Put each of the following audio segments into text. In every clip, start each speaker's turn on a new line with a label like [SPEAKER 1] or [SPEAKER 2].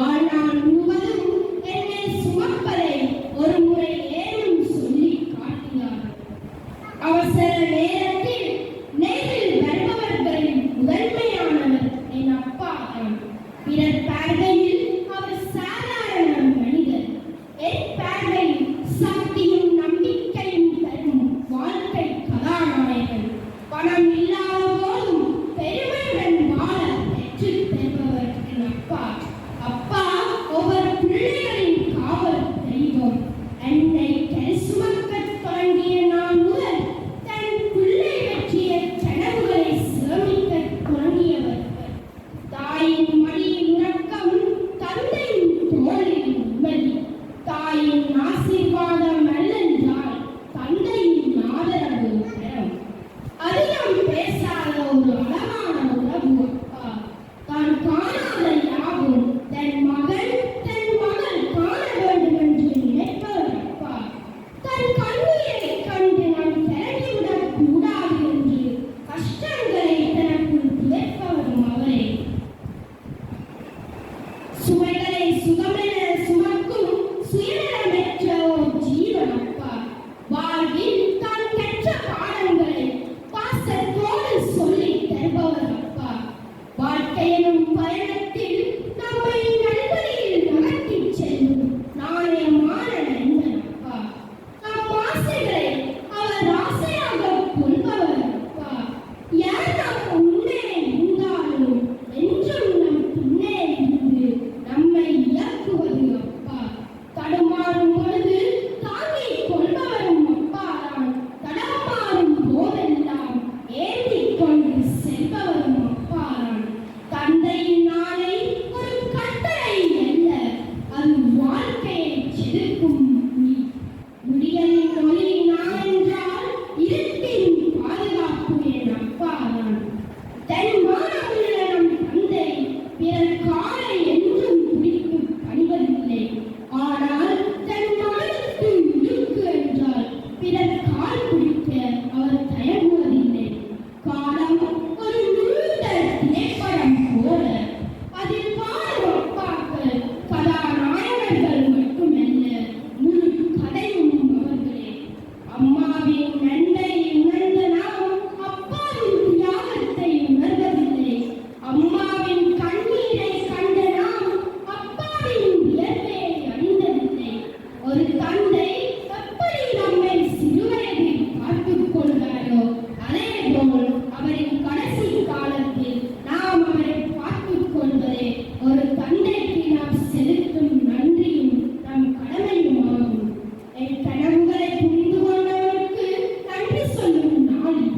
[SPEAKER 1] Why ഭയനും ഭയനത്തിൽ gegen Menschen.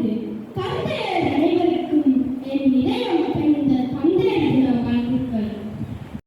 [SPEAKER 1] থেকে